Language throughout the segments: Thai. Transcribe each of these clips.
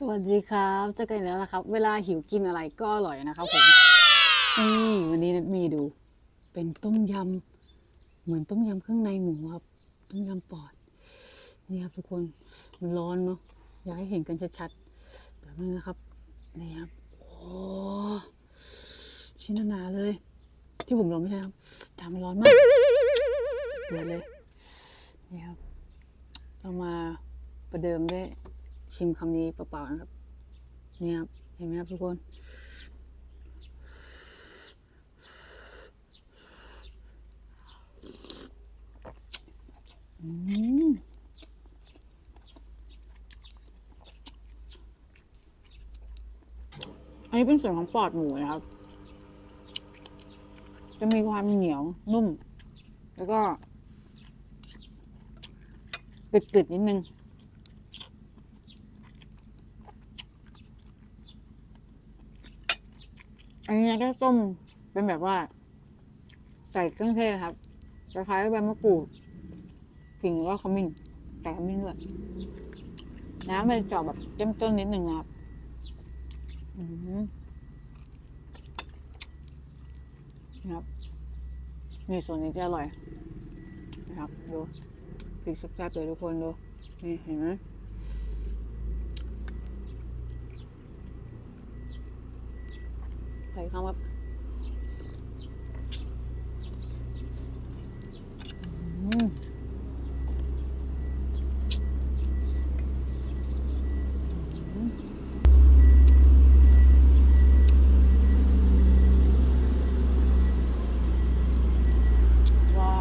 สวัสดีครับเจอกันอีกแล้วนะครับ เวลาหิวกินอะไรก็อร่อยนะครับผมนี่วันนี้มีดู เป็นต้มยำเหมือนต้มยำเครื่องในหมูครับ ต้มยำปอด นี่ครับทุกคนมันร้อนเนาะอยากให้เห็นกันชัดๆแบบนี้นะครับนี่ครับโอ้ชิ้นหนาๆเลย ที่ผมลองไม่ใช่ครับทำมันร้อนมากเดือดเลยนี่ครับ เรามาประเดิมด้วย ชิมคำนี้เปล่าๆนะครับ เนี่ครับ เห็นไหมครับทุกคน อืมอันนี้เป็นส่วนของปอดหมูนะครับ จะมีความเหนียวนุ่ม แล้วก็กึดๆนิดนึง้ก็ต้มเป็นแบบว่า ใส่เครื่องเทศครับคล้ายๆใบมะกรูดขิงหรือว่าขมิ้นแต่ขมิ้นด้วยน้ำมันจะออกแบบเจ้มจ้นนิดหนึ่งครับนะครับนี่ส่วนนี้จะอร่อยนะครับดูพริกแซ่บๆเลยทุกคนดูนี่เห็นไหม ใส่ข้าวแบบอืมว้า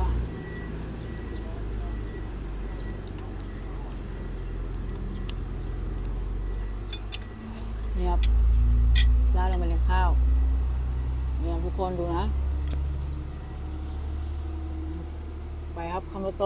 นี่ครับราดลงไปในข้าว นี่ครับทุกคนดูนะ ไปครับคำโต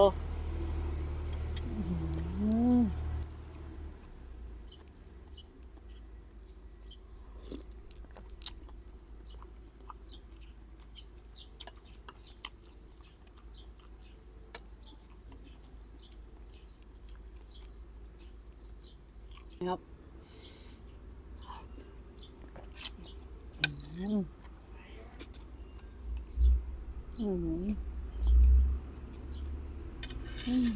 ครับ อืม อืมอืม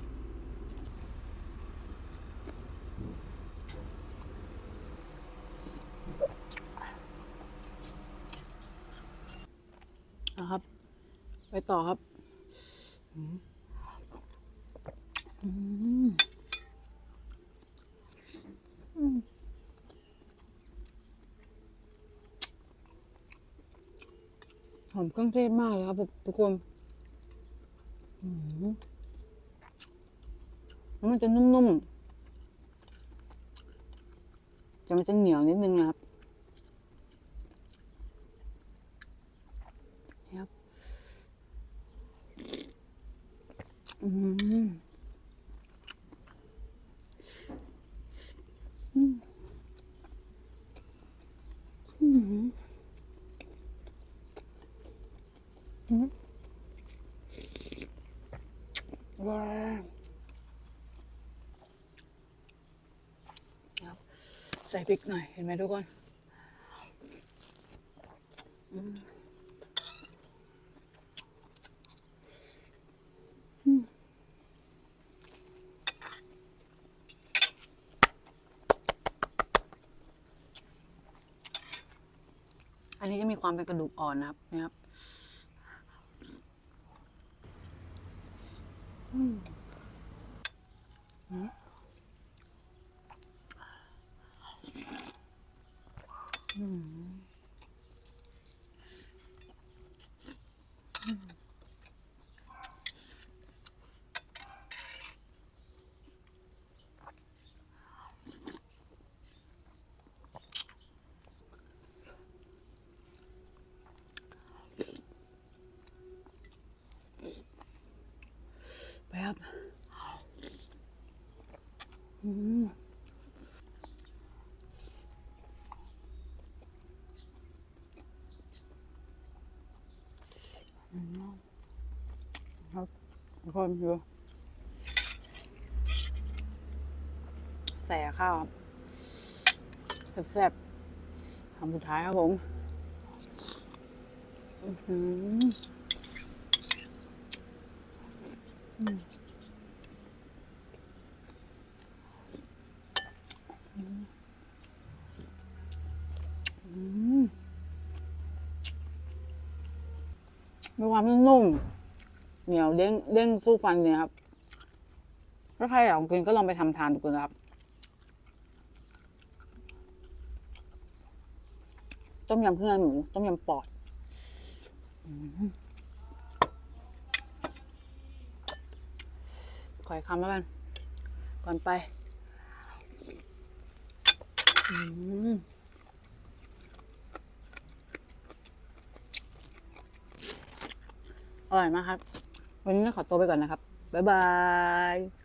นะครับ ไปต่อครับอืมอืมอืม หอมเครื่องเทศมากเลยครับทุกคนแล้วมันจะนุ่มๆ จะมันจะเหนียวนิดนึงนะครับครับ อืมอืมอืม ว้าวครับ ใส่พริกหน่อยเห็นไหมทุกคนอันนี้จะมีความเป็นกระดูกอ่อนนะครับนะครับ อืมอืม อืมไป ครับอืมอืมครับทุกคนดูใส่ข้าวครับแซ่บๆคำสุดท้ายครับผมอือหืออืมอืม มีความนุ่ม เหนียวเด้งเด้งสู้ฟันเนี่ยครับ ถ้าใครอยากกินก็ลองไปทำทานดูนะครับ ต้มยำเครื่อนหมู ต้มยำปอดขอคำแล้วกัน ก่อนไป อืม อร่อยมากครับ วันนี้ขอตัวไปก่อนนะครับ บ๊ายบาย